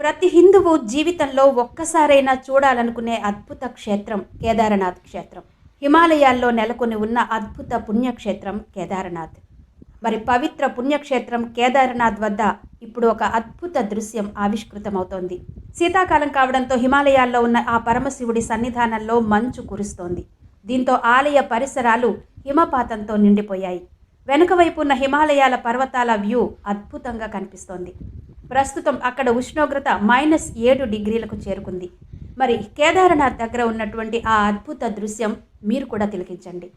ప్రతి హిందువు జీవితంలో ఒక్కసారైనా చూడాలనుకునే అద్భుత క్షేత్రం కేదారనాథ్ క్షేత్రం. హిమాలయాల్లో నెలకొని ఉన్న అద్భుత పుణ్యక్షేత్రం కేదారనాథ్. మరి పవిత్ర పుణ్యక్షేత్రం కేదారనాథ్ వద్ద ఇప్పుడు ఒక అద్భుత దృశ్యం ఆవిష్కృతమవుతోంది. శీతాకాలం కావడంతో హిమాలయాల్లో ఉన్న ఆ పరమశివుడి సన్నిధానంలో మంచు కురుస్తోంది. దీంతో ఆలయ పరిసరాలు హిమపాతంతో నిండిపోయాయి. వెనుక వైపు ఉన్న హిమాలయాల పర్వతాల వ్యూ అద్భుతంగా కనిపిస్తోంది. ప్రస్తుతం అక్కడ ఉష్ణోగ్రత మైనస్ ఏడు డిగ్రీలకు చేరుకుంది. మరి కేదారనాథ్ దగ్గర ఉన్నటువంటి ఆ అద్భుత దృశ్యం మీరు కూడా తిలకించండి.